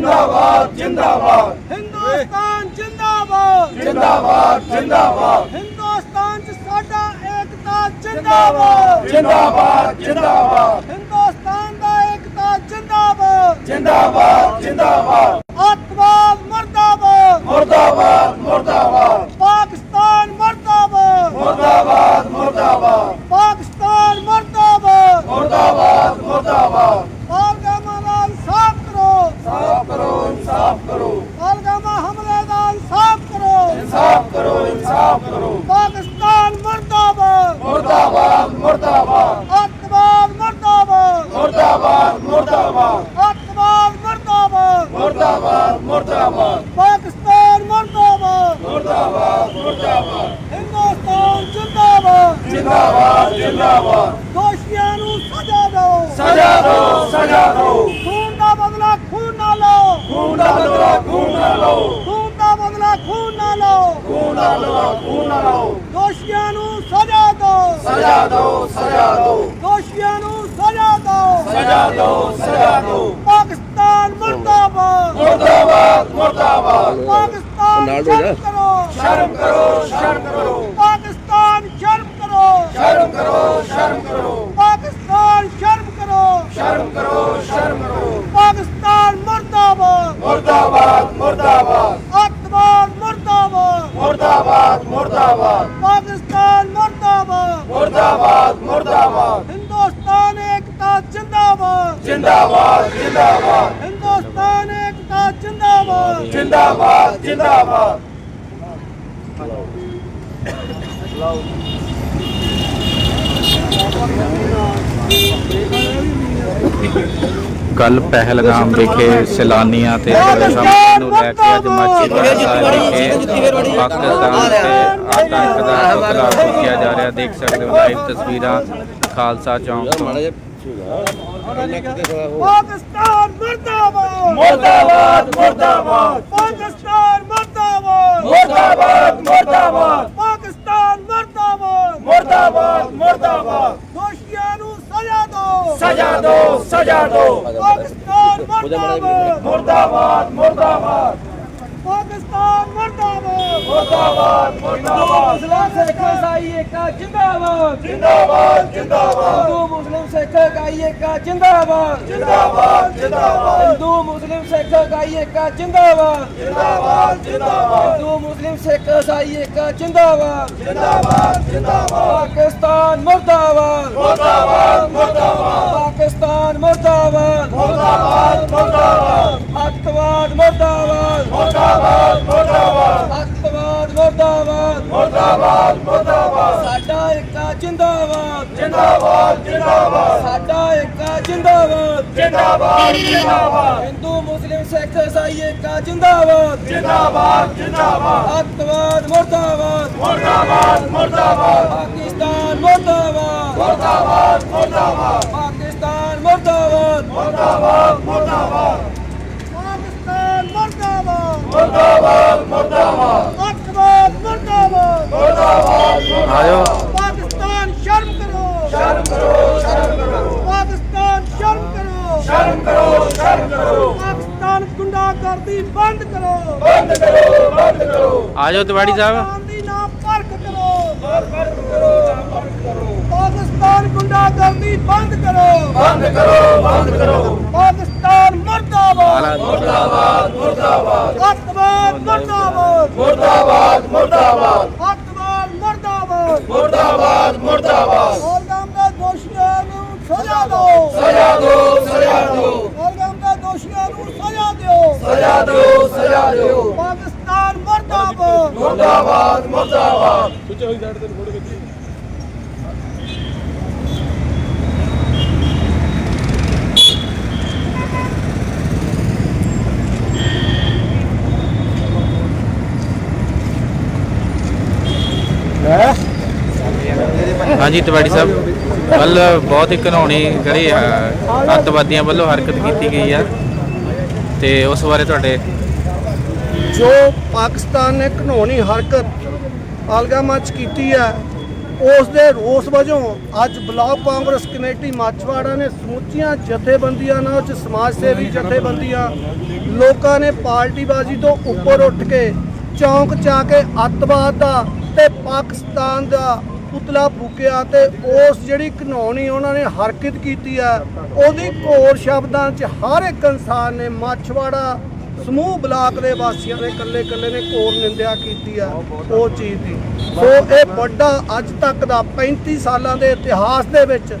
ਜਿੰਦਾਬਾਦ ਜਿੰਦਾਬਾਦ। ਹਿੰਦੁਸਤਾਨ ਜਿੰਦਾਬਾਦ। ਜਿੰਦਾਬਾਦ ਜਿੰਦਾਬਾਦ। ਹਿੰਦੁਸਤਾਨ ਚ ਸਾਡਾ ਏਕਤਾ ਜਿੰਦਾਬਾਦ। ਜਿੰਦਾਬਾਦ ਜਿੰਦਾਬਾਦ। ਹਿੰਦੁਸਤਾਨ ਦਾ ਏਕਤਾ ਜਿੰਦਾਬਾਦ। ਜਿੰਦਾਬਾਦ ਜਿੰਦਾਬਾਦ। ਅੱਤਵਾਦ ਮਰਦਾਬਾਦ। ਮੁਰਦਾਬਾਦ ਮੁਰਦਾਬਾਦ ਪਾਕਿਸਤਾਨ ਮਰਦਾਬਾਦ ਮੁਰਦਾਬਾਦ ਮੁਰਦਾਬਾਦ ਪਾਕਿਸਤਾਨ ਮਰਦਾਬਾਦ ਮੁਰਦਾਬਾਦ ਮੁਰਦਾਬਾਦ ਪਾਲਗਾਮਾ ਦਾ ਇਨਸਾਫ ਕਰੋ ਸਾਫ਼ ਕਰੋ ਇਨਸਾਫ ਕਰੋ ਪਾਲਗਾਮਾ ਹਮਲੇ ਦਾ ਇਨਸਾਫ ਕਰੋ ਇਨਸਾਫ ਕਰੋ ਇਨਸਾਫ ਕਰੋ ਪਾਕਿਸਤਾਨ ਮਰਦਾਬਾਦ ਮੁਰਦਾਬਾਦ ਮੁਰਦਾਬਾਦ ਅੱਤਵਾਦ ਮਰਦਾਬਾਦ ਮੁਰਦਾਬਾਦ। ਅੱਤਵਾਦ ਮਰਦਾਬਾਦ। ਮੁਰਦਾਬਾਦ ਮੁਰਦਾਬਾਦ। ਪਾਕਿਸਤਾਨ ਮਰਦਾਬਾਦ। ਮੁਰਦਾਬਾਦ ਮੁਰਦਾਬਾਦ। ਹਿੰਦੁਸਤਾਨ ਜਿੰਦਾਬਾਦ। ਜਿੰਦਾਬਾਦ ਜਿੰਦਾਬਾਦ। ਦੋਸ਼ੀਆਂ ਨੂੰ ਸਜ਼ਾ ਦਿਓ। ਸਜ਼ਾ ਦਿਓ ਸਜ਼ਾ ਦਿਓ। ਖੂਨ ਦਾ ਬਦਲਾ ਖੂਨ ਨਾ ਲਓ। ਖੂਨ ਦਾ ਬਦਲਾ ਖੂਨ ਨਾ ਲਓ। ਖੂਨ ਦਾ ਬਦਲਾ ਖੂਨ ਨਾ ਲਓ। ਖੂਨ ਦਾ ਬਦਲਾ ਖੂਨ ਨਾ ਲਓ। ਦੋਸ਼ੀਆਂ ਨੂੰ ਸਜ਼ਾ ਦਿਓ। ਸਜ਼ਾ ਦਿਓ ਸਜ਼ਾ ਦਿਓ। ਸਜ਼ਾ ਦਿਓ ਸਜ਼ਾ ਦਿਓ ਪਾਕਿਸਤਾਨ ਮਰਦਾਬਾਦ। ਮੁਰਦਾਬਾਦ ਮੁਰਦਾਬਾਦ। ਪਾਕਿਸਤਾਨ ਸ਼ਰਮ ਕਰੋ। ਸ਼ਰਮ ਕਰੋ ਸ਼ਰਮ ਕਰੋ। ਪਾਕਿਸਤਾਨ ਸ਼ਰਮ ਕਰੋ। ਸ਼ਰਮ ਕਰੋ ਸ਼ਰਮ ਕਰੋ। ਪਾਕਿਸਤਾਨ ਸ਼ਰਮ ਕਰੋ। ਸ਼ਰਮ ਕਰੋ ਸ਼ਰਮ ਕਰੋ। ਪਾਕਿਸਤਾਨ ਮਰਦਾਬਾਦ। ਮੁਰਦਾਬਾਦ ਮੁਰਦਾਬਾਦ ਅੱਤਵਾਦ ਮਰਦਾਬਾਦ ਮੁਰਦਾਬਾਦ ਮੁਰਦਾਬਾਦ ਪਾਕਿਸਤਾਨ ਮਰਦਾਬਾਦ ਮੁਰਦਾਬਾਦ ਮੁਰਦਾਬਾਦ ਹਿੰਦੁਸਤਾਨ ਏਕਤਾ ਜਿੰਦਾਬਾਦ ਜਿੰਦਾਬਾਦ। ਹਿੰਦੁਸਤਾਨ ਏਕਤਾ ਜਿੰਦਾਬਾਦ। ਜਿੰਦਾਬਾਦ ਜਿੰਦਾਬਾਦ। ਕੱਲ ਪਹਿਲਗਾਮ ਵਿਖੇ ਸੈਲਾਨੀਆਂ ਤੇ ਸਮੂਹ ਨੂੰ ਲੈ ਕੇ ਅੱਜ ਮਾਚੀ ਵਿਖੇ ਪਾਕਿਸਤਾਨ ਤੇ ਆਤੰਕ ਦਾ ਫੂਕਿਆ ਜਾ ਰਿਹਾ। ਦੇਖ ਸਕਦੇ ਹੋ ਲਾਈਵ ਤਸਵੀਰਾਂ ਖਾਲਸਾ ਚੌਂਕ ਤੋਂ। ਪਾਕਿਸਤਾਨ ਮਰਦਾਬਾਦ! ਮੁਰਦਾਬਾਦ ਮੁਰਦਾਬਾਦ! ਪਾਕਿਸਤਾਨ ਮਰਦਾਬਾਦ! ਮੁਰਦਾਬਾਦ ਮੁਰਦਾਬਾਦ! ਪਾਕਿਸਤਾਨ ਮਰਦਾਬਾਦ! ਮੁਰਦਾਬਾਦ ਮੁਰਦਾਬਾਦ! ਦੋਸ਼ੀਆਂ ਨੂੰ ਸਜ਼ਾ ਦਿਓ ਸਜ਼ਾ ਦਿਓ ਸਜ਼ਾ ਦਿਓ ਪਾਕਿਸਤਾਨ ਮਰਦਾਬਾਦ! ਮੁਰਦਾਬਾਦ ਮੁਰਦਾਬਾਦ! ਮਰਦਾਬਾਦ। ਮੁਰਦਾਬਾਦ ਮੁਰਦਾਬਾਦ। ਮੁਸਲਿਮ ਸਿੱਖ ਇਸਾਈ ਏਕਾ ਜਿੰਦਾਬਾਦ। ਜਿੰਦਾਬਾਦ ਜਿੰਦਾਬਾਦ। ਹਿੰਦੂ ਮੁਸਲਿਮ ਸਿੱਖ ਇਕਾਈ ਏਕਾ ਜਿੰਦਾਬਾਦ। ਜਿੰਦਾਬਾਦ ਜਿੰਦਾਬਾਦ। ਹਿੰਦੂ ਮੁਸਲਿਮ ਸਿੱਖ ਇਕਾਈ ਏਕਾ ਜਿੰਦਾਬਾਦ। ਜਿੰਦਾਬਾਦ ਜਿੰਦਾਬਾਦ। ਹਿੰਦੂ ਮੁਸਲਿਮ ਸਿੱਖ ਇਸਾਈ ਏਕਾ ਜਿੰਦਾਬਾਦ। ਜਿੰਦਾਬਾਦ ਜਿੰਦਾਬਾਦ। ਪਾਕਿਸਤਾਨ ਮਰਦਾਬਾਦ। ਮੁਰਦਾਬਾਦ ਮੁਰਦਾਬਾਦ। ਪਾਕਿਸਤਾਨ ਮਰਦਾਬਾਦ। ਮੁਰਦਾਬਾਦ ਮੁਰਦਾਬਾਦ। ਅੱਤਵਾਦ ਮਰਦਾਬਾਦ। ਮੁਰਦਾਬਾਦ ਮੁਰਦਾਬਾਦ। ਅੱਤਵਾਦ ਮਰਦਾਬਾਦ। ਮੁਰਦਾਬਾਦ ਮੁਰਦਾਬਾਦ। ਸਾਡਾ ਏਕਾ ਜਿੰਦਾਬਾਦ। ਜਿੰਦਾਬਾਦ ਜਿੰਦਾਬਾਦ। ਸਾਡਾ ਏਕਾ ਜਿੰਦਾਬਾਦ। ਜਿੰਦਾਬਾਦ ਜਿੰਦਾਬਾਦ। ਹਿੰਦੂ ਮੁਸਲਿਮ ਸਿੱਖ ਇਸਾਈ ਏਕਾ ਜਿੰਦਾਬਾਦ। ਜਿੰਦਾਬਾਦ ਜਿੰਦਾਬਾਦ। ਅੱਤਵਾਦ ਮਰਦਾਬਾਦ। ਮੁਰਦਾਬਾਦ ਮੁਰਦਾਬਾਦ। ਪਾਕਿਸਤਾਨ ਮਰਦਾਬਾਦ। ਮੁਰਦਾਬਾਦ ਮੁਰਦਾਬਾਦ। ਪਾਕਿਸਤਾਨ ਮਰਦਾਬਾਦ। ਮੁਰਦਾਬਾਦ ਮੁਰਦਾਬਾਦ ਪਾਕਿਸਤਾਨ ਮਰਦਾਬਾਦ ਮੁਰਦਾਬਾਦ। ਮੁਰਦਾਬਾਦ ਮਰਦਾਬਾਦ। ਮੁਰਦਾਬਾਦ ਆਜੋ ਪਾਕਿਸਤਾਨ ਸ਼ਰਮ ਕਰੋ। ਸ਼ਰਮ ਕਰੋ ਸ਼ਰਮ ਕਰੋ। ਪਾਕਿਸਤਾਨ ਸ਼ਰਮ ਕਰੋ। ਸ਼ਰਮ ਕਰੋ ਸ਼ਰਮ ਕਰੋ। ਪਾਕਿਸਤਾਨ ਗੁੰਡਾਗਰਦੀ ਬੰਦ ਕਰੋ। ਬੰਦ ਕਰੋ ਬੰਦ ਕਰੋ। ਆਜੋ ਤਿਵਾੜੀ ਸਾਹਿਬ। ਪਾਕਿਸਤਾਨ ਦੀ ਨਾ ਪਰਖ ਕਰੋ। ਬੰਦ ਕਰੋ ਬੰਦ ਕਰੋ। ਪਾਕਿਸਤਾਨ ਗੁੰਡਾਗਰਦੀ ਬੰਦ ਕਰੋ। ਬੰਦ ਕਰੋ ਬੰਦ ਕਰੋ। ਪਾਕਿਸਤਾਨ ਮਰਦਾਬਾਦ। ਮੁਰਦਾਬਾਦ ਮੁਰਦਾਬਾਦ। ਮਰਦਾਬਾਦ। ਮੁਰਦਾਬਾਦ ਮੁਰਦਾਬਾਦ। ਅੱਤਵਾਦ ਮਰਦਾਬਾਦ। ਮੁਰਦਾਬਾਦ ਮੁਰਦਾਬਾਦ। ਔਲਗਾਮ ਦੇ ਦੋਸ਼ੀਆਂ ਨੂੰ ਸਜ਼ਾ ਦਿਓ। ਸਜ਼ਾ ਦਿਓ ਸਜ਼ਾ ਦਿਓ। ਔਲਗਾਮ ਦੇ ਦੋਸ਼ੀਆਂ ਨੂੰ ਸਜ਼ਾ ਦਿਓ। ਸਜ਼ਾ ਦਿਓ ਸਜ਼ਾ ਦਿਓ। ਪਾਕਿਸਤਾਨ ਮਰਦਾਬਾਦ। ਮੁਰਦਾਬਾਦ ਮੁਰਦਾਬਾਦ। ਹਾਂਜੀ, ਤਿਵਾੜੀ ਸਾਹਿਬ। ਕੱਲ ਬਹੁਤ ਹੀ ਘਿਨਾਉਣੀ ਜਿਹੜੀ ਅੱਤਵਾਦੀਆਂ ਵੱਲੋਂ ਹਰਕਤ ਕੀਤੀ ਗਈ ਆ। ਤੇ ਉਸ ਬਾਰੇ ਤੁਹਾਡੇ ਜੋ ਪਾਕਿਸਤਾਨ ਨੇ ਘਨੋਣੀ ਹਰਕਤ ਆਲਗਾਮਾ ਕੀਤੀ ਹੈ, ਉਸ ਦੇ ਰੋਸ ਵਜੋਂ ਅੱਜ ਬਲਾਕ ਕਾਂਗਰਸ ਕਮੇਟੀ ਮਾਛਵਾੜਾ ਨੇ ਸਮੁੱਚੀਆਂ ਜਥੇਬੰਦੀਆਂ ਨਾਲ ਚ ਸਮਾਜ ਸੇਵੀ ਜਥੇਬੰਦੀਆਂ ਲੋਕਾਂ ਨੇ ਪਾਰਟੀਬਾਜ਼ੀ ਤੋਂ ਉੱਪਰ ਉੱਠ ਕੇ ਚੌਂਕ ਚਾ ਕੇ ਅੱਤਵਾਦ ਦਾ ਤੇ ਪਾਕਿਸਤਾਨ ਦਾ ਪੁਤਲਾ ਫੂਕਿਆ ਤੇ ਉਸ ਜਿਹੜੀ ਘਨੌਣੀ ਉਹਨਾਂ ਨੇ ਹਰਕਤ ਕੀਤੀ ਆ, ਉਹਦੀ ਘੋਰ ਸ਼ਬਦਾਂ 'ਚ ਹਰ ਇੱਕ ਇਨਸਾਨ ਨੇ ਮਾਛਵਾੜਾ ਸਮੂਹ ਬਲਾਕ ਦੇ ਵਾਸੀਆਂ ਨੇ ਇਕੱਲੇ ਇਕੱਲੇ ਨੇ ਘੋਰ ਨਿੰਦਿਆ ਕੀਤੀ ਆ ਉਹ ਚੀਜ਼ ਦੀ। ਸੋ ਇਹ ਵੱਡਾ ਅੱਜ ਤੱਕ ਦਾ 35 ਸਾਲਾਂ ਦੇ ਇਤਿਹਾਸ ਦੇ ਵਿੱਚ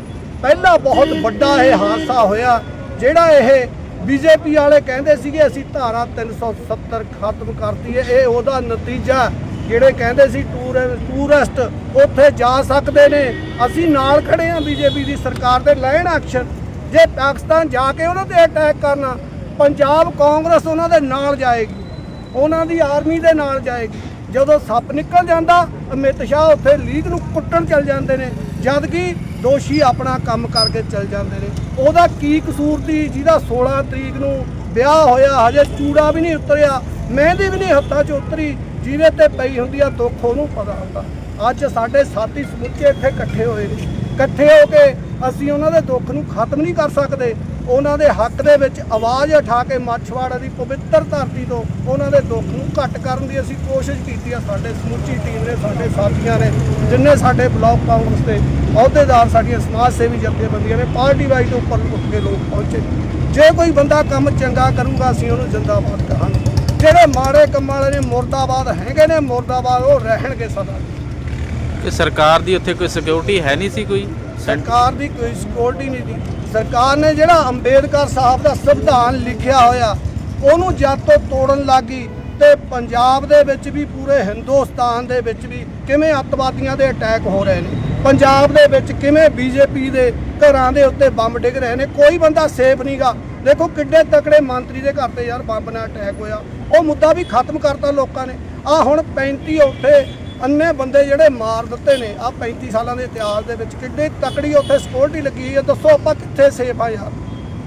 ਪਹਿਲਾ ਬਹੁਤ ਵੱਡਾ ਇਹ ਹਾਦਸਾ ਹੋਇਆ, ਜਿਹੜਾ ਇਹ ਬੀਜੇਪੀ ਵਾਲੇ ਕਹਿੰਦੇ ਸੀਗੇ, ਅਸੀਂ ਧਾਰਾ 370 ਖਤਮ ਕਰਤੀ ਹੈ, ਇਹ ਉਹਦਾ ਨਤੀਜਾ ਜਿਹੜੇ ਕਹਿੰਦੇ ਸੀ ਟੂਰ ਟੂਰਿਸਟ ਉੱਥੇ ਜਾ ਸਕਦੇ ਨੇ, ਅਸੀਂ ਨਾਲ ਖੜੇ ਹਾਂ ਬੀਜੇਪੀ ਦੀ ਸਰਕਾਰ ਦੇ ਲੈਣ ਐਕਸ਼ਨ। ਜੇ ਪਾਕਿਸਤਾਨ ਜਾ ਕੇ ਉਹਨਾਂ ਤੇ ਅਟੈਕ ਕਰਨਾ, ਪੰਜਾਬ ਕਾਂਗਰਸ ਉਹਨਾਂ ਦੇ ਨਾਲ ਜਾਏਗੀ। ਉਹਨਾਂ ਦੀ ਆਰਮੀ ਦੇ ਨਾਲ ਜਾਏਗੀ। ਜਦੋਂ ਸੱਪ ਨਿਕਲ ਜਾਂਦਾ, ਅਮਿਤ ਸ਼ਾਹ ਉੱਥੇ ਲੀਗ ਨੂੰ ਕੁੱਟਣ ਚੱਲ ਜਾਂਦੇ ਨੇ ਜਦ ਕਿ ਦੋਸ਼ੀ ਆਪਣਾ ਕੰਮ ਕਰਕੇ ਚੱਲ ਜਾਂਦੇ ਨੇ। ਉਹਦਾ ਕੀ ਕਸੂਰ ਸੀ? ਜਿਹਦਾ 16 ਤਰੀਕ ਨੂੰ ਵਿਆਹ ਹੋਇਆ, ਹਜੇ ਚੂੜਾ ਵੀ ਨਹੀਂ ਉਤਰਿਆ, ਮਹਿੰਦੀ ਵੀ ਨਹੀਂ ਹੱਥਾਂ 'ਚ ਉਤਰੀ। ਜਿਹਦੇ ਤੇ ਪਈ ਹੁੰਦੀ ਆ, ਦੁੱਖ ਉਹਨੂੰ ਪਤਾ ਹੁੰਦਾ। ਅੱਜ ਸਾਡੇ ਸਾਥੀ ਸਮੁੱਚੇ ਇੱਥੇ ਇਕੱਠੇ ਹੋਏ ਨੇ। ਇਕੱਠੇ ਹੋ ਕੇ ਅਸੀਂ ਉਹਨਾਂ ਦੇ ਦੁੱਖ ਨੂੰ ਖਤਮ ਨਹੀਂ ਕਰ ਸਕਦੇ। ਉਹਨਾਂ ਦੇ ਹੱਕ ਦੇ ਵਿੱਚ ਆਵਾਜ਼ ਉਠਾ ਕੇ ਮੱਛਵਾੜਾ ਦੀ ਪਵਿੱਤਰ ਧਰਤੀ ਤੋਂ ਉਹਨਾਂ ਦੇ ਦੁੱਖ ਨੂੰ ਘੱਟ ਕਰਨ ਦੀ ਅਸੀਂ ਕੋਸ਼ਿਸ਼ ਕੀਤੀ ਆ। ਸਾਡੇ ਸਮੁੱਚੀ ਟੀਮ ਨੇ, ਸਾਡੇ ਸਾਥੀਆਂ ਨੇ, ਜਿੰਨੇ ਸਾਡੇ ਬਲਾਕ ਕਾਂਗਰਸ ਦੇ ਅਹੁਦੇਦਾਰ, ਸਾਡੀਆਂ ਸਮਾਜ ਸੇਵੀ ਜਥੇਬੰਦੀਆਂ ਨੇ, ਪਾਰਟੀ ਵਾਈਜ਼ ਤੋਂ ਉੱਪਰ ਉੱਠ ਕੇ ਲੋਕ ਪਹੁੰਚੇ। ਜੇ ਕੋਈ ਬੰਦਾ ਕੰਮ ਚੰਗਾ ਕਰੂਗਾ, ਅਸੀਂ ਉਹਨੂੰ ਜਿੰਦਾਬਾਦ ਕਹਾਂਗੇ। ਜਿਹੜੇ ਮਾੜੇ ਕੰਮਾਂ ਵਾਲੇ ਨੇ ਮੁਰਦਾਬਾਦ ਹੈਗੇ ਨੇ ਮੁਰਦਾਬਾਦ ਉਹ ਰਹਿਣਗੇ ਸਦਾ। ਕਿ ਸਰਕਾਰ ਦੀ ਉੱਥੇ ਕੋਈ ਸਿਕਿਉਰਿਟੀ ਹੈ ਨਹੀਂ ਸੀ ਕੋਈ? ਸਰਕਾਰ ਦੀ ਕੋਈ ਸਿਕਿਉਰਿਟੀ ਨਹੀਂ ਦੀ ਸਰਕਾਰ ਨੇ ਜਿਹੜਾ ਅੰਬੇਦਕਰ ਸਾਹਿਬ ਦਾ ਸੰਵਿਧਾਨ ਲਿਖਿਆ ਹੋਇਆ ਉਹਨੂੰ ਜਦ ਤੋਂ ਤੋੜਨ ਲੱਗੀ ਤੇ ਪੰਜਾਬ ਦੇ ਵਿੱਚ ਵੀ ਪੂਰੇ ਹਿੰਦੁਸਤਾਨ ਦੇ ਵਿੱਚ ਵੀ ਕਿਵੇਂ ਅੱਤਵਾਦੀਆਂ ਦੇ ਅਟੈਕ ਹੋ ਰਹੇ ਨੇ ਪੰਜਾਬ ਦੇ ਵਿੱਚ ਕਿਵੇਂ ਬੀਜੇਪੀ ਦੇ ਘਰਾਂ ਦੇ ਉੱਤੇ ਬੰਬ ਡਿੱਗ ਰਹੇ ਨੇ ਕੋਈ ਬੰਦਾ ਸੇਫ ਨਹੀਂਗਾ ਦੇਖੋ ਕਿੱਡੇ ਤਕੜੇ ਮੰਤਰੀ ਦੇ ਘਰ ਤੇ ਯਾਰ ਬੰਬ ਨਾਲ ਅਟੈਕ ਹੋਇਆ। ਉਹ ਮੁੱਦਾ ਵੀ ਖਤਮ ਕਰਤਾ ਲੋਕਾਂ ਨੇ। ਆ ਹੁਣ 35 ਉੱਥੇ ਅੰਨੇ ਬੰਦੇ ਜਿਹੜੇ ਮਾਰ ਦਿੱਤੇ ਨੇ ਆ 35 ਸਾਲਾਂ ਦੇ ਇਤਿਹਾਸ ਦੇ ਵਿੱਚ ਕਿੱਡੇ ਤਕੜੀ ਉੱਥੇ ਸਿਕਿਉਰਿਟੀ ਲੱਗੀ ਹੋਈ ਹੈ ਦੱਸੋ ਆਪਾਂ ਕਿੱਥੇ ਸੇਫ ਆ ਯਾਰ।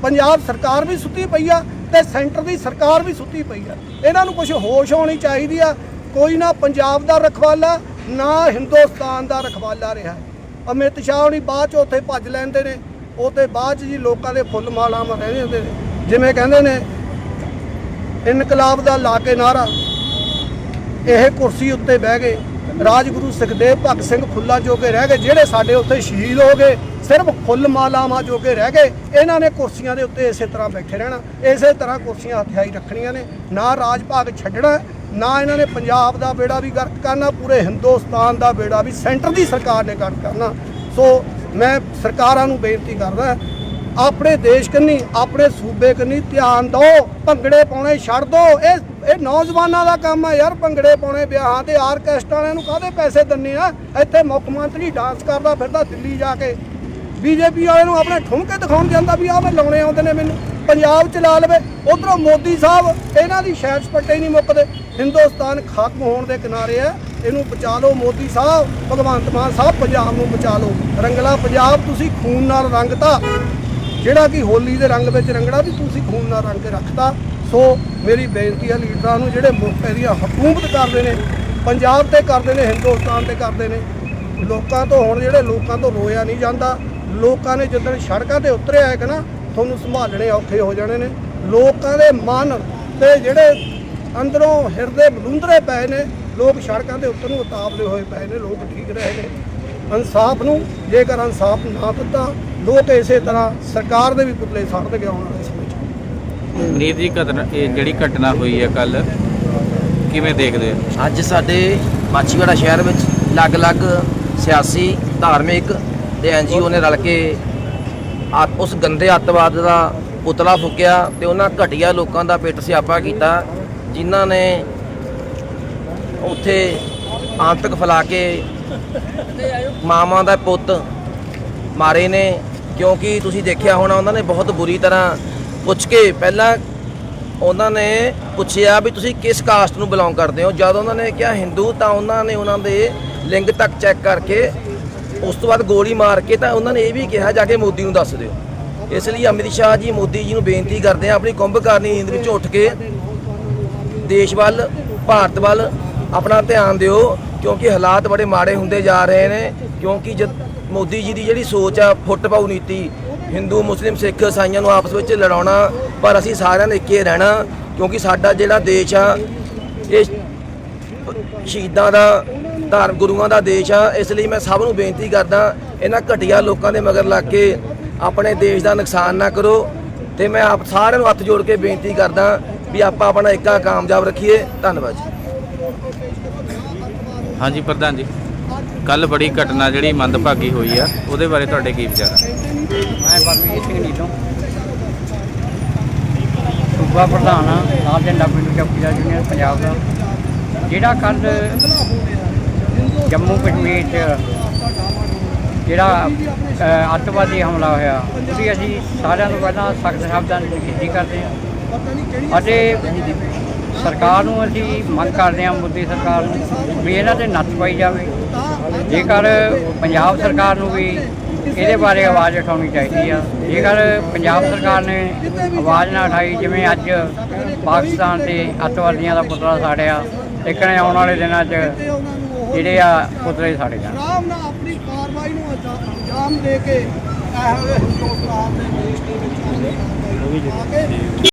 ਪੰਜਾਬ ਸਰਕਾਰ ਵੀ ਸੁੱਤੀ ਪਈ ਆ ਤੇ ਸੈਂਟਰ ਦੀ ਸਰਕਾਰ ਵੀ ਸੁੱਤੀ ਪਈ ਆ। ਇਹਨਾਂ ਨੂੰ ਕੁਝ ਹੋਸ਼ ਹੋਣੀ ਚਾਹੀਦੀ ਆ। ਕੋਈ ਨਾ ਪੰਜਾਬ ਦਾ ਰਖਵਾਲਾ, ਨਾ ਹਿੰਦੁਸਤਾਨ ਦਾ ਰਖਵਾਲਾ ਰਿਹਾ। ਅਮਿਤ ਸ਼ਾਹ ਹੁਣੀ ਬਾਅਦ ਚ ਉੱਥੇ ਭੱਜ ਲੈਂਦੇ ਨੇ। ਉਹ ਤੇ ਬਾਅਦ ਚ ਜੀ ਲੋਕਾਂ ਦੇ ਫੁੱਲ ਮਾਲਾ ਮਾ ਰਹਿੰਦੇ ਹੁੰਦੇ ਨੇ। ਜਿਵੇਂ ਕਹਿੰਦੇ ਨੇ, ਇਨਕਲਾਬ ਦਾ ਲਾ ਕੇ ਨਾਰਾ ਇਹ ਕੁਰਸੀ ਉੱਤੇ ਬਹਿ ਗਏ। ਰਾਜਗੁਰੂ ਸੁਖਦੇਵ ਭਗਤ ਸਿੰਘ ਫੁੱਲਾ ਜੋਗੇ ਰਹਿ ਗਏ, ਜਿਹੜੇ ਸਾਡੇ ਉੱਥੇ ਸ਼ਹੀਦ ਹੋ ਗਏ, ਸਿਰਫ ਫੁੱਲ ਮਾਲਾਵਾਂ ਜੋਗੇ ਰਹਿ ਗਏ, ਇਹਨਾਂ ਨੇ ਕੁਰਸੀਆਂ ਦੇ ਉੱਤੇ ਇਸੇ ਤਰ੍ਹਾਂ ਬੈਠੇ ਰਹਿਣਾ। ਇਸੇ ਤਰ੍ਹਾਂ ਕੁਰਸੀਆਂ ਹਥਿਆਈ ਰੱਖਣੀਆਂ ਨੇ। ਨਾ ਰਾਜ ਭਾਗ ਛੱਡਣਾ, ਨਾ ਇਹਨਾਂ ਨੇ ਪੰਜਾਬ ਦਾ ਬੇੜਾ ਵੀ ਗਰਕ ਕਰਨਾ, ਪੂਰੇ ਹਿੰਦੁਸਤਾਨ ਦਾ ਬੇੜਾ ਵੀ ਸੈਂਟਰ ਦੀ ਸਰਕਾਰ ਨੇ ਗਰਕ ਕਰਨਾ। ਸੋ ਮੈਂ ਸਰਕਾਰਾਂ ਨੂੰ ਬੇਨਤੀ ਕਰਦਾ ਆਪਣੇ ਦੇਸ਼ ਕੰਨੀ, ਆਪਣੇ ਸੂਬੇ ਕੰਨੀ ਧਿਆਨ ਦਿਓ, ਭੰਗੜੇ ਪਾਉਣੇ ਛੱਡ ਦਿਓ। ਇਹ ਇਹ ਨੌਜਵਾਨਾਂ ਦਾ ਕੰਮ ਆ ਯਾਰ, ਭੰਗੜੇ ਪਾਉਣੇ ਵਿਆਹਾਂ ਤੇ ਆਰਕੈਸਟਰਾ ਵਾਲਿਆਂ ਨੂੰ ਕਾਹਦੇ ਪੈਸੇ ਦਿੰਨੇ ਆ? ਇੱਥੇ ਮੁੱਖ ਮੰਤਰੀ ਡਾਂਸ ਕਰਦਾ ਫਿਰਦਾ ਦਿੱਲੀ ਜਾ ਕੇ। ਬੀਜੇਪੀ ਵਾਲਿਆਂ ਨੂੰ ਆਪਣੇ ਠੁਮਕੇ ਦਿਖਾਉਣ ਜਾਂਦਾ ਵੀ ਆਹ ਮੈਂ ਲਾਉਣੇ ਆਉਂਦੇ ਨੇ ਮੈਨੂੰ। ਪੰਜਾਬ ਚ ਲਾ ਲਵੇ। ਉਧਰੋਂ ਮੋਦੀ ਸਾਹਿਬ, ਇਹਨਾਂ ਦੀ ਸ਼ੈਰ ਸਪੱਟੇ ਨਹੀਂ ਮੁੱਕਦੇ। ਹਿੰਦੁਸਤਾਨ ਖਤਮ ਹੋਣ ਦੇ ਕਿਨਾਰੇ ਹੈ ਇਹਨੂੰ ਬਚਾ ਲਓ ਮੋਦੀ ਸਾਹਿਬ, ਭਗਵੰਤ ਮਾਨ ਸਾਹਿਬ ਪੰਜਾਬ ਨੂੰ ਬਚਾ ਲਓ। ਰੰਗਲਾ ਪੰਜਾਬ, ਤੁਸੀਂ ਖੂਨ ਨਾਲ ਰੰਗਤਾ। ਜਿਹੜਾ ਕਿ ਹੋਲੀ ਦੇ ਰੰਗ ਵਿੱਚ ਰੰਗੜਾ ਵੀ ਤੁਸੀਂ ਖੂਨ ਨਾਲ ਰੰਗ ਕੇ ਰੱਖਤਾ। ਸੋ ਮੇਰੀ ਬੇਨਤੀ ਹੈ ਲੀਡਰਾਂ ਨੂੰ, ਜਿਹੜੇ ਮੁਲਕ ਇਹਦੀਆਂ ਹਕੂਮਤ ਕਰਦੇ ਨੇ, ਪੰਜਾਬ ਤੇ ਕਰਦੇ ਨੇ, ਹਿੰਦੁਸਤਾਨ ਤੇ ਕਰਦੇ ਨੇ, ਲੋਕਾਂ ਤੋਂ ਹੁਣ ਜਿਹੜੇ ਲੋਕਾਂ ਤੋਂ ਰੋਇਆ ਨਹੀਂ ਜਾਂਦਾ, ਲੋਕਾਂ ਨੇ ਜਦੋਂ ਸੜਕਾਂ ਤੇ ਉਤਰਿਆ ਹੈ ਕਿ ਨਾ, ਤੁਹਾਨੂੰ ਸੰਭਾਲਣੇ ਔਖੇ ਹੋ ਜਾਣੇ ਨੇ। ਲੋਕਾਂ ਦੇ ਮਨ ਤੇ ਜਿਹੜੇ ਅੰਦਰੋਂ ਹਿਰਦੇ ਬਲੁੰਦਰੇ ਪਏ ਨੇ ਲੋਕ ਸੜਕਾਂ ਦੇ ਉੱਤਰ ਨੂੰ ਉਤਾਵਲੇ ਹੋਏ ਪਏ ਨੇ ਲੋਕ ਠੀਕ ਰਹੇ ਨੇ। ਇਨਸਾਫ ਨੂੰ ਜੇਕਰ ਇਨਸਾਫ ਨਾ ਦਿੱਤਾ ਲੋਕ ਇਸੇ ਤਰ੍ਹਾਂ ਸਰਕਾਰ ਦੇ ਵੀ ਪੁਤਲੇ ਸਾੜਦੇ ਆਉਣ ਵਾਲੇ ਸਮੇਂ 'ਚ। ਨੀਤ ਜੀ ਘਟਨਾ ਇਹ ਜਿਹੜੀ ਘਟਨਾ ਹੋਈ ਹੈ ਕੱਲ ਕਿਵੇਂ ਦੇਖਦੇ ਹੋ? ਅੱਜ ਸਾਡੇ ਮਾਚੀਵਾੜਾ ਸ਼ਹਿਰ ਵਿੱਚ ਅਲੱਗ-ਅਲੱਗ ਸਿਆਸੀ ਧਾਰਮਿਕ ਤੇ ਐਨਜੀਓ ਨੇ ਰਲ ਕੇ ਉਸ ਗੰਦੇ ਅੱਤਵਾਦ ਦਾ ਪੁਤਲਾ ਫੂਕਿਆ ਤੇ ਉਹਨਾਂ ਘਟੀਆ ਲੋਕਾਂ ਦਾ ਪਿੱਟ ਸਿਆਪਾ ਕੀਤਾ ਜਿਨ੍ਹਾਂ ਨੇ ਉੱਥੇ ਆਂਤਕ ਫੈਲਾ ਕੇ ਮਾਵਾਂ ਦਾ ਪੁੱਤ ਮਾਰੇ ਨੇ, ਕਿਉਂਕਿ ਤੁਸੀਂ ਦੇਖਿਆ ਹੋਣਾ ਉਹਨਾਂ ਨੇ ਬਹੁਤ ਬੁਰੀ ਤਰ੍ਹਾਂ ਪੁੱਛ ਕੇ ਪਹਿਲਾਂ ਉਹਨਾਂ ਨੇ ਪੁੱਛਿਆ ਵੀ ਤੁਸੀਂ ਕਿਸ ਕਾਸਟ ਨੂੰ ਬਿਲੋਂਗ ਕਰਦੇ ਹੋ। ਜਦ ਉਹਨਾਂ ਨੇ ਕਿਹਾ ਹਿੰਦੂ ਤਾਂ ਉਹਨਾਂ ਨੇ ਉਹਨਾਂ ਦੇ ਲਿੰਗ ਤੱਕ ਚੈੱਕ ਕਰਕੇ ਉਸ ਤੋਂ ਬਾਅਦ ਗੋਲੀ ਮਾਰ ਕੇ ਤਾਂ ਉਹਨਾਂ ਨੇ ਇਹ ਵੀ ਕਿਹਾ ਜਾ ਕੇ ਮੋਦੀ ਨੂੰ ਦੱਸ ਦਿਓ। ਇਸ ਲਈ ਅਮਿਤ ਸ਼ਾਹ ਜੀ, ਮੋਦੀ ਜੀ ਨੂੰ ਬੇਨਤੀ ਕਰਦੇ ਆ ਆਪਣੀ ਕੁੰਭਕਾਰਨੀ ਨੀਂਦ ਵਿੱਚ ਉੱਠ ਕੇ ਦੇਸ਼ ਵੱਲ, ਭਾਰਤ ਵੱਲ ਆਪਣਾ ਧਿਆਨ ਦਿਓ, ਕਿਉਂਕਿ ਹਾਲਾਤ ਬੜੇ ਮਾੜੇ ਹੁੰਦੇ ਜਾ ਰਹੇ ਨੇ, ਕਿਉਂਕਿ ਜਦ ਮੋਦੀ ਜੀ ਦੀ ਜਿਹੜੀ ਸੋਚ ਆ, ਫੁੱਟ ਪਾਉ ਨੀਤੀ, ਹਿੰਦੂ, ਮੁਸਲਿਮ, ਸਿੱਖ ਈਸਾਈਆਂ ਨੂੰ ਆਪਸ ਵਿੱਚ ਲੜਾਉਣਾ, ਪਰ ਅਸੀਂ ਸਾਰਿਆਂ ਨੇ ਇੱਕੇ ਰਹਿਣਾ, ਕਿਉਂਕਿ ਸਾਡਾ ਜਿਹੜਾ ਦੇਸ਼ ਆ, ਇਹ ਸ਼ਹੀਦਾਂ ਦਾ, ਧਾਰਮ ਗੁਰੂਆਂ ਦਾ ਦੇਸ਼ ਆ, ਇਸ ਲਈ ਮੈਂ ਸਭ ਨੂੰ ਬੇਨਤੀ ਕਰਦਾ, ਇਹਨਾਂ ਘਟੀਆ ਲੋਕਾਂ ਦੇ ਮਗਰ ਲੱਗ ਕੇ ਆਪਣੇ ਦੇਸ਼ ਦਾ ਨੁਕਸਾਨ ਨਾ ਕਰੋ, ਤੇ ਮੈਂ ਆਪ ਸਾਰਿਆਂ ਨੂੰ ਹੱਥ ਜੋੜ ਕੇ ਬੇਨਤੀ ਕਰਦਾ ਵੀ ਆਪਾਂ ਆਪਣਾ ਏਕਾ ਕਾਮਯਾਬ ਰੱਖੀਏ, ਧੰਨਵਾਦ ਜੀ। ਹਾਂਜੀ ਪ੍ਰਧਾਨ ਜੀ ਕੱਲ ਬੜੀ ਘਟਨਾ ਜਿਹੜੀ ਮੰਦਭਾਗੀ ਹੋਈ ਆ, ਉਹਦੇ ਬਾਰੇ ਤੁਹਾਡੇ ਕੀ ਵਿਚਾਰ ਆ? ਮੈਂ ਪਰਮਜੀਤ ਸਿੰਘ ਨੀਲੋਂ ਸੂਬਾ ਪ੍ਰਧਾਨ ਆ ਲਾਲ ਝੰਡਾ ਪਿੰਡ ਚੌਕੀਦਾਰ ਯੂਨੀਅਨ ਪੰਜਾਬ ਦਾ। ਜਿਹੜਾ ਕੱਲ ਜੰਮੂ ਕਸ਼ਮੀਰ 'ਚ ਜਿਹੜਾ ਅੱਤਵਾਦੀ ਹਮਲਾ ਹੋਇਆ ਉਹਦੀ ਅਸੀਂ ਸਾਰਿਆਂ ਤੋਂ ਪਹਿਲਾਂ ਸਖਤ ਸ਼ਬਦਾਂ ਦੀ ਨਿਖੇਧੀ ਕਰਦੇ ਹਾਂ। ਅਤੇ ਸਰਕਾਰ ਨੂੰ ਅਸੀਂ ਮੰਗ ਕਰਦੇ ਹਾਂ, ਮੋਦੀ ਸਰਕਾਰ ਨੂੰ, ਵੀ ਇਹਨਾਂ ਤੇ ਨੱਥ ਪਾਈ ਜਾਵੇ। ਜੇਕਰ ਪੰਜਾਬ ਸਰਕਾਰ ਨੂੰ ਵੀ ਇਹਦੇ ਬਾਰੇ ਆਵਾਜ਼ ਉਠਾਉਣੀ ਚਾਹੀਦੀ ਆ। ਜੇਕਰ ਪੰਜਾਬ ਸਰਕਾਰ ਨੇ ਆਵਾਜ਼ ਨਾ ਉਠਾਈ, ਜਿਵੇਂ ਅੱਜ ਪਾਕਿਸਤਾਨ ਤੇ ਅੱਤਵਾਦੀਆਂ ਦਾ ਪੁਤਲਾ ਸਾੜਿਆ, ਇੱਕਣੇ ਆਉਣ ਵਾਲੇ ਦਿਨਾਂ 'ਚ ਜਿਹੜੇ ਆ ਪੁਤਲੇ ਸਾੜੇ ਜਾਣ। ਆਰਾਮ ਨਾਲ ਆਪਣੀ ਕਾਰਵਾਈ ਨੂੰ ਅੰਜਾਮ ਦੇ ਕੇ ਇਹੋ ਜਿਹੇ ਹਿੰਦੁਸਤਾਨ ਦੇ ਦੇਸ਼ ਦੇ ਵਿੱਚ ਆ ਕੇ